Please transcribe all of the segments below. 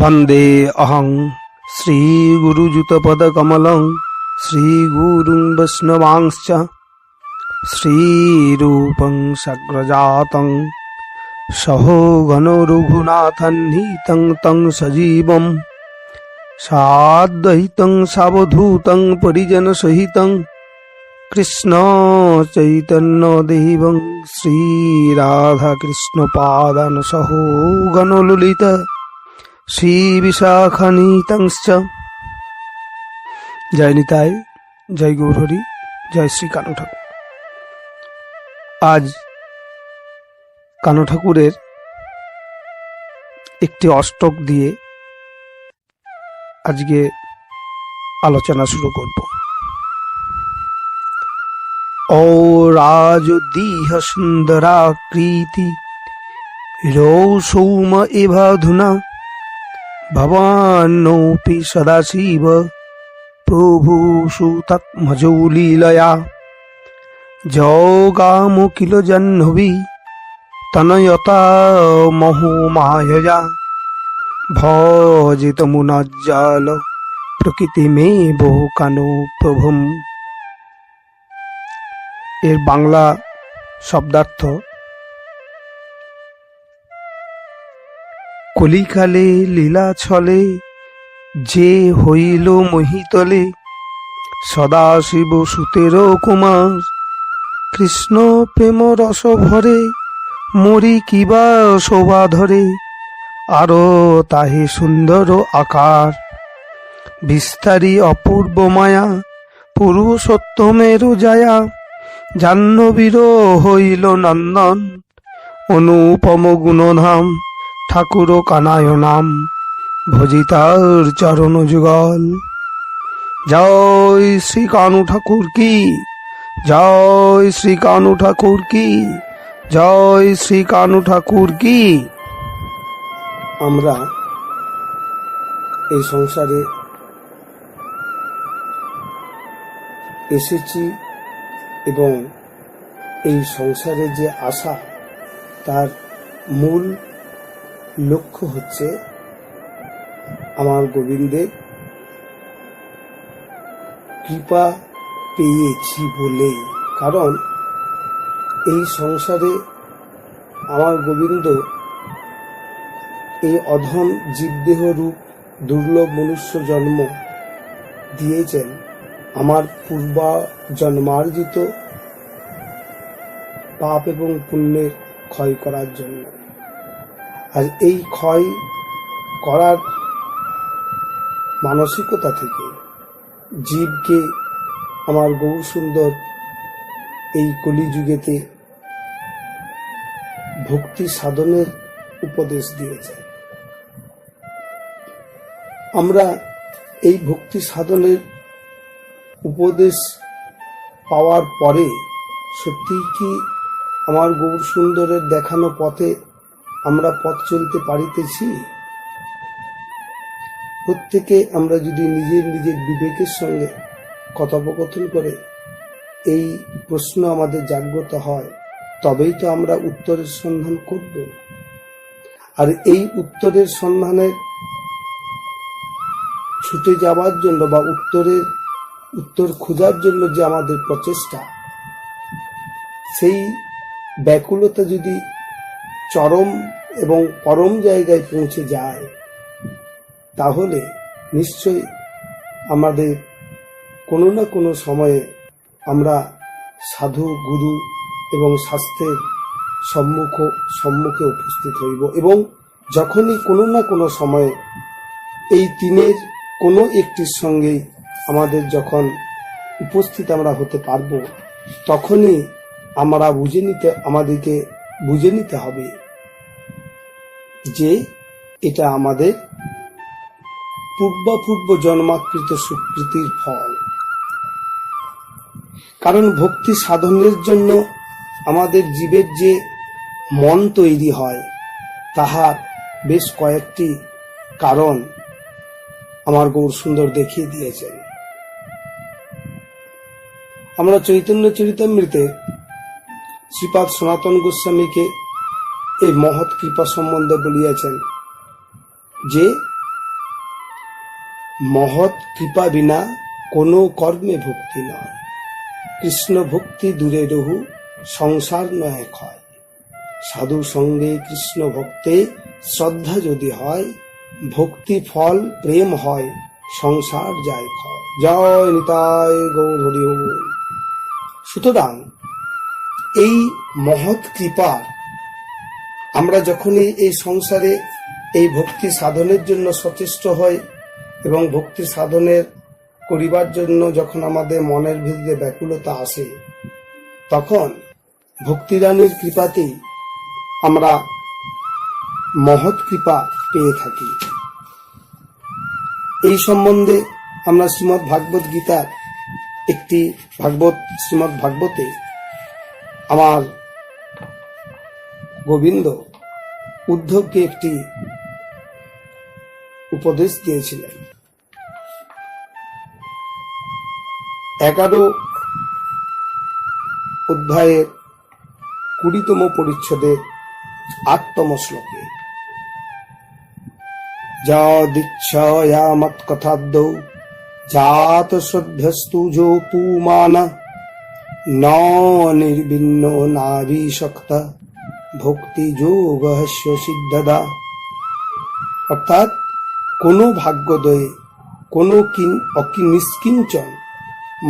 वन्दे अहं श्रीगुरुयुतपदकमलं श्रीगुरुं वैष्णवांश्च श्रीरूपं सग्रजातं सहो रघुनाथन्नीतं तं सजीवं साद्वैतं सावधूतं परिजनसहितं कृष्णचैतन्यदेवं श्रीराधाकृष्णपादन শ্রীবিশাখানিতাংশ জয় নিতাই, জয় গৌরী জয় শ্রী কানু ঠাকুর আজ কানু ঠাকুরের একটি অষ্টক দিয়ে আজকে আলোচনা শুরু করব। ও রাজদীহ সুন্দরাকৃতি রৌ সৌম এভাধুনা भवान्नोऽपि सदाशिव प्रभुसुतक्मजौ लीलया जगामु किल जह्नवि तनयता महोमायया भजितमुनज्जाल প্রকৃতিমেব কানো প্রভম এর বাংলা শব্দার্থ কলিকালে লীলা ছলে, যে হইল মহিতলে, সদাশিব সুতের কুমার। কৃষ্ণ প্রেম রস ভরে, মরি কিবা শোভা ধরে, আরও তাহে সুন্দর আকার। বিস্তারী অপূর্ব মায়া, পুরুষোত্তমের জায়া জাহ্নবীর হইল নন্দন, অনুপম গুণধাম। ঠাকুর কানায় নাম, ভজিতার চরণ যুগল। জয় শ্রী কানু ঠাকুর কি? জয় শ্রী কানু ঠাকুর কি? জয় শ্রী কানু ঠাকুর কি? আমরা এই সংসারে এসেছি এবং এই সংসারে যে আশা, তার মূল লক্ষ্য হচ্ছে আমার গোবিন্দের কৃপা পেয়েছি বলে। কারণ এই সংসারে আমার গোবিন্দ এই অধম জীবদেহ রূপ দুর্লভ মনুষ্য জন্ম দিয়েছেন। আমার পূর্বা জন্মার্জিত পাপ এবং পুণ্যের ক্ষয় করার জন্য। আর এই ক্ষয় করার মানসিকতা থেকে জীবকে আমার গৌর সুন্দর এই কলিযুগেতে ভক্তি সাধনের উপদেশ দিয়েছে। আমরা এই ভক্তি সাধনের উপদেশ পাওয়ার পরে সত্যিই কি আমার গৌর সুন্দরের দেখানো পথে আমরা পথ চলতে পারিতেছি? প্রত্যেকে আমরা যদি নিজের নিজের বিবেকের সঙ্গে কথোপকথন করে এই প্রশ্ন আমাদের জাগ্রত হয়, তবেই তো আমরা উত্তরের সন্ধান করব। আর এই উত্তরের সন্ধানে ছুটে যাওয়ার জন্য বা উত্তরের, উত্তর খোঁজার জন্য যে আমাদের প্রচেষ্টা, সেই ব্যাকুলতা যদি চরম এবং পরম জায়গায় পৌঁছে যায়, তাহলে নিশ্চয়ই আমাদের কোনো না কোনো সময়ে আমরা সাধু, গুরু এবং স্বাস্থ্যের সম্মুখ, সম্মুখে উপস্থিত হইব। এবং যখনই কোনো না কোনো সময়ে এই তিনের কোনো একটির সঙ্গেই আমাদের যখন উপস্থিত আমরা হতে পারব, তখনই আমরা বুঝে নিতে, আমাদেরকে বুঝে নিতে হবে। যে এটা আমাদের পূর্বপূর্ব জন্মাকৃত সুকৃতির ফল। কারণ ভক্তি সাধনের জন্য আমাদের জীবের যে মন তৈরি হয়, তাহার বেশ কয়েকটি কারণ আমার গৌর সুন্দর দেখিয়ে দিয়েছেন। আমরা চৈতন্য চরিতামৃতে শ্রীপাদ সনাতন গোস্বামীকে এই মহৎ কৃপা সম্বন্ধে বলিয়াছেন যে, মহৎ কৃপা বিনা কোনো কর্মে ভক্তি নয়। কৃষ্ণ ভক্তি দূরে রহু, সংসার নয় ক্ষয়। সাধু সঙ্গে কৃষ্ণ ভক্তে শ্রদ্ধা যদি হয়, ভক্তি ফল প্রেম হয়, সংসার যায় ক্ষয়। জয় নিতায় গৌর হরি সুতরাং এই মহৎ কৃপা আমরা যখনই এই সংসারে এই ভক্তি সাধনের জন্য সচেষ্ট হই এবং ভক্তি সাধনের করিবার জন্য যখন আমাদের মনের ভিতরে ব্যাকুলতা আসে, তখন ভক্তিরানীর কৃপাতেই আমরা মহৎ কৃপা পেয়ে থাকি। এই সম্বন্ধে আমরা শ্রীমৎ ভাগবত গীতার একটি ভাগবত শ্রীমৎ ভাগবতে আমার গোবিন্দ উদ্ধবকে একটি উপদেশ দিয়েছিলেন। এগারো অধ্যায়ের কুড়িতম পরিচ্ছদে আটতম শ্লোকে যা দীক্ষায়া মৎকথাদ্যৌ জাত শ্রদ্ধস্তু যো ন নির্বিন্ন নারী শক্ত ভক্তি যোগ সিদ্ধদা অর্থাৎ, কোনো ভাগ্যোদয়ে কোনো নিষ্কিঞ্চন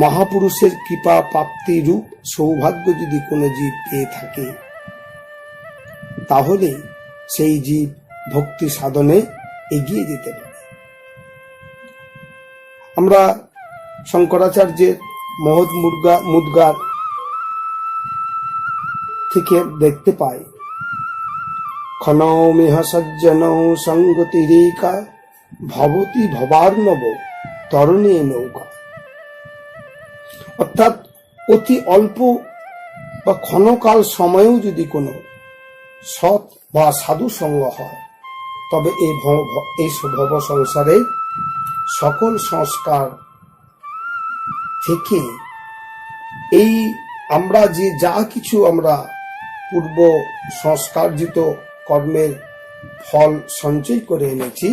মহাপুরুষের কৃপা প্রাপ্তি রূপ সৌভাগ্য যদি কোনো জীব পেয়ে থাকে, তাহলে সেই জীব ভক্তি সাধনে এগিয়ে যেতে পারে। আমরা শঙ্করাচার্যের মহৎ মুর্গা মুদ্গার থেকে দেখতে পাই ক্ষণমিহ সজ্জন সঙ্গতিরেকা, ভবতি ভবার্ণব তরণী নৌকা। অর্থাৎ অতি অল্প বা ক্ষণকাল সময়েও যদি কোনো সৎ বা সাধু সঙ্গ হয়, তবে এই এই ভব সংসারে সকল সংস্কার থেকে এই আমরা যে যা কিছু আমরা পূর্ব সংস্কারজিত কর্মের ফল সঞ্চয় করে এনেছি।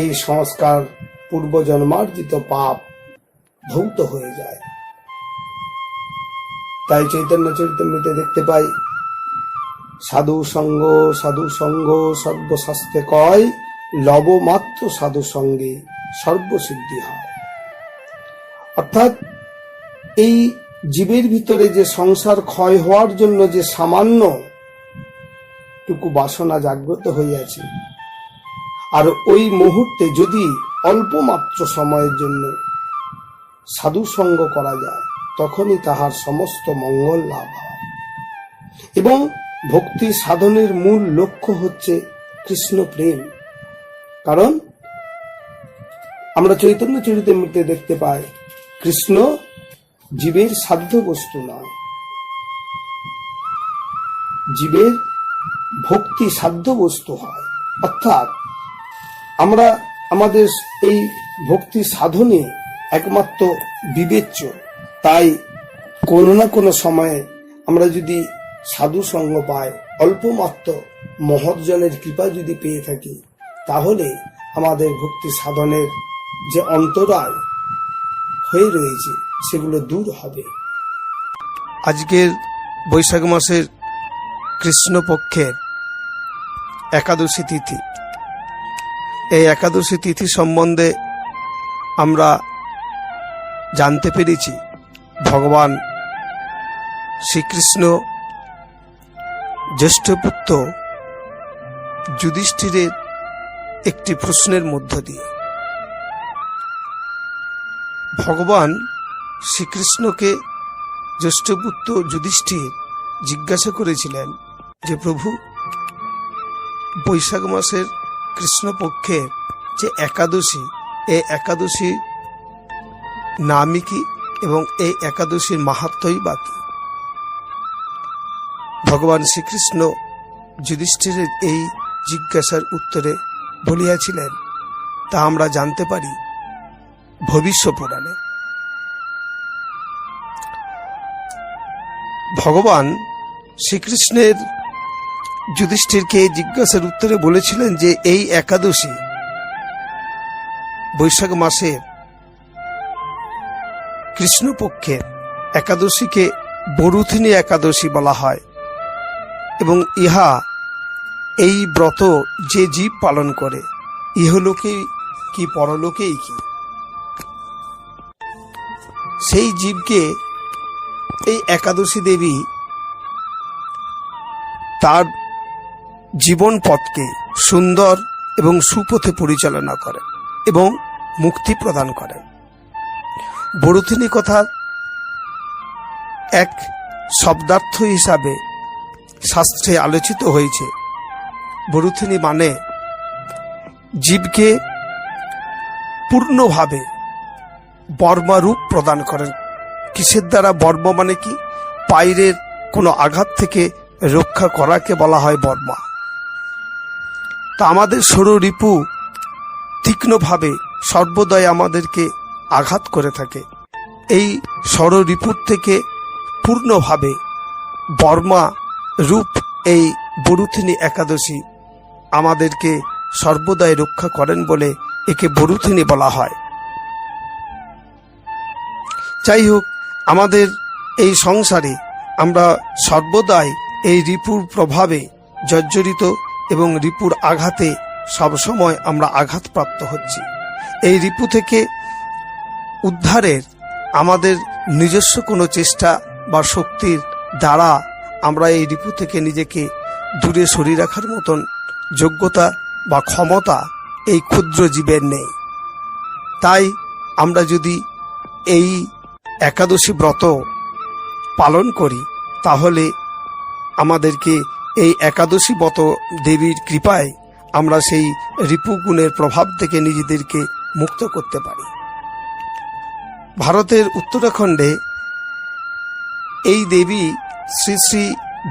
এই সংস্কার পূর্ব জন্মার্জিত পাপ ধৌত হয়ে যায়। তাই চৈতন্য চরিতামৃতে দেখতে পাই, সাধু সঙ্গ সাধু সঙ্গ, সর্বশাস্ত্রে কয় লবমাত্র সাধু সঙ্গে সর্বসিদ্ধি হয়। অর্থাৎ এই জীবের ভিতরে যে সংসার ক্ষয় হওয়ার জন্য যে সামান্য টুকু বাসনা জাগ্রত হইয়াছে। আর ওই মুহূর্তে যদি অল্প মাত্র সময়ের জন্য সাধু সঙ্গ করা যায়, তখনই তাহার সমস্ত মঙ্গল লাভ হয়। এবং ভক্তি সাধনের মূল লক্ষ্য হচ্ছে কৃষ্ণ প্রেম। কারণ আমরা চৈতন্য চরিতামৃতে দেখতে পাই, কৃষ্ণ জীবের সাধ্য বস্তু নয়। জীবের ভক্তি সাধ্য বস্তু হয়। অর্থাৎ আমরা আমাদের এই ভক্তি সাধনে একমাত্র বিবেচ্য। তাই কোনো না কোনো সময়ে আমরা যদি সাধু সঙ্গ পাই, অল্প মাত্র মহৎজনের কৃপা যদি পেয়ে থাকি, তাহলে আমাদের ভক্তি সাধনের যে অন্তরায় হয়ে রয়েছে, সেগুলো দূর হবে। আজকের বৈশাখ মাসের কৃষ্ণপক্ষের একাদশী তিথি। এই একাদশী তিথি সম্বন্ধে আমরা জানতে পেরেছি, ভগবান শ্রীকৃষ্ণ জ্যেষ্ঠ পুত্র যুধিষ্ঠিরের একটি প্রশ্নের মধ্য দিয়ে। ভগবান শ্রীকৃষ্ণকে জ্যেষ্ঠপুত্র যুধিষ্ঠির জিজ্ঞাসা করেছিলেন যে প্রভু, বৈশাখ মাসের কৃষ্ণপক্ষে যে একাদশী এই একাদশী নামই কি এবং এই একাদশীর মাহাত্মই বা কি? ভগবান শ্রীকৃষ্ণ যুধিষ্ঠিরের এই জিজ্ঞাসার উত্তরে বলিয়াছিলেন, তা আমরা জানতে পারি ভবিষ্য পুরাণে ভগবান শ্রীকৃষ্ণের যুধিষ্ঠিরকে জিজ্ঞাসার উত্তরে বলেছিলেন যে এই একাদশী বৈশাখ মাসের কৃষ্ণপক্ষের একাদশীকে বরুথিনী একাদশী বলা হয় এবং ইহা এই ব্রত যে জীব পালন করে ইহলোকে কি পরলোকেই কি? সেই জীবকে এই একাদশী দেবী তার জীবন পথকে সুন্দর এবং সুপথে পরিচালনা করে এবং মুক্তি প্রদান করে বরুথিনী কথা এক শব্দার্থ হিসাবে শাস্ত্রে আলোচিত হয়েছে। বরুথিনী মানে জীবকে পূর্ণভাবে বর্মারূপ প্রদান করেন। কিসের দ্বারা বর্ম মানে কি? পায়ের কোনো আঘাত থেকে রক্ষা করাকে বলা হয় বর্মা। তা আমাদের সরু রিপু তীক্ষ্ণভাবে সর্বদাই আমাদেরকে আঘাত করে থাকে। এই সর রিপুর থেকে পূর্ণভাবে বর্মা রূপ এই বরুথিনী একাদশী আমাদেরকে সর্বদাই রক্ষা করেন বলে একে বরুথিনী বলা হয়। যাই হোক, আমাদের এই সংসারে আমরা সর্বদাই এই রিপুর প্রভাবে জর্জরিত এবং রিপুর আঘাতে সবসময় আমরা আঘাতপ্রাপ্ত হচ্ছি। এই রিপু থেকে উদ্ধারের আমাদের নিজস্ব কোনো চেষ্টা বা শক্তির দ্বারা আমরা এই রিপু থেকে নিজেকে দূরে সরিয়ে রাখার মতন যোগ্যতা বা ক্ষমতা এই ক্ষুদ্র জীবের নেই। তাই আমরা যদি এই একাদশী ব্রত পালন করি, তাহলে আমাদেরকে এই একাদশী ব্রত দেবীর কৃপায় আমরা সেই রিপুগুণের প্রভাব থেকে নিজেদেরকে মুক্ত করতে পারি। ভারতের উত্তরাখণ্ডে এই দেবী শ্রী শ্রী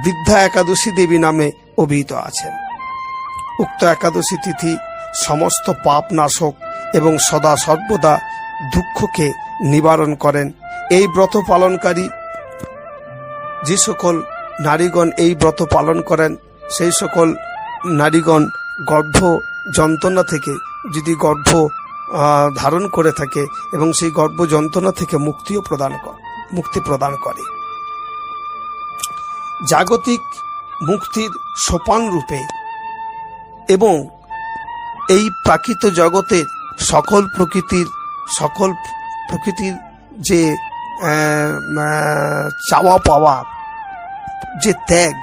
বৃদ্ধা একাদশী দেবী নামে অভিহিত আছেন। উক্ত একাদশী তিথি সমস্ত পাপ নাশক এবং সদা সর্বদা দুঃখকে নিবারণ করেন। এই ব্রত পালনকারী যে সকল নারীগণ এই ব্রত পালন করেন। সেই সকল নারীগণ গর্ভ যন্ত্রণা থেকে যদি গর্ভ ধারণ করে থাকে এবং সেই গর্ভ যন্ত্রণা থেকে মুক্তিও প্রদান মুক্তি প্রদান করে। জাগতিক মুক্তির সোপান রূপে এবং এই প্রাকৃত জগতের সকল প্রকৃতির সকল প্রকৃতির যে চাওয়া পাওয়া যে ত্যাগ,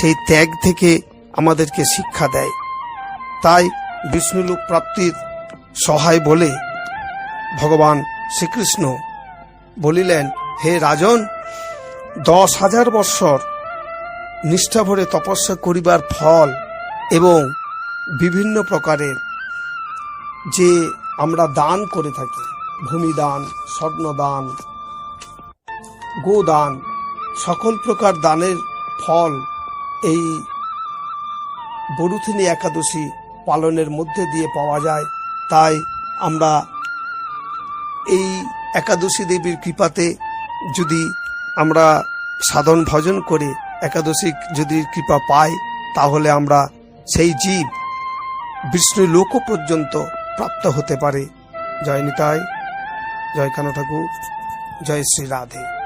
সেই ত্যাগ থেকে আমাদেরকে শিক্ষা দেয়। তাই বিষ্ণুলোক প্রাপ্তির সহায় বলে ভগবান শ্রীকৃষ্ণ বলিলেন, হে রাজন, দশ হাজার বৎসর নিষ্ঠাভরে তপস্যা করিবার ফল এবং বিভিন্ন প্রকারের যে আমরা দান করে থাকি, ভূমিদান, স্বর্ণদান, গোদান সকল প্রকার দানের ফল এই বরুথিনী একাদশী পালনের মধ্যে দিয়ে পাওয়া যায়। তাই আমরা এই একাদশী দেবীর কৃপাতে যদি আমরা সাধন ভজন করে একাদশী যদি কৃপা পাই, তাহলে আমরা সেই জীব বিষ্ণু লোক পর্যন্ত প্রাপ্ত হতে পারে। জয় নিতাই, জয় কানো ঠাকুর, জয় শ্রী রাধে।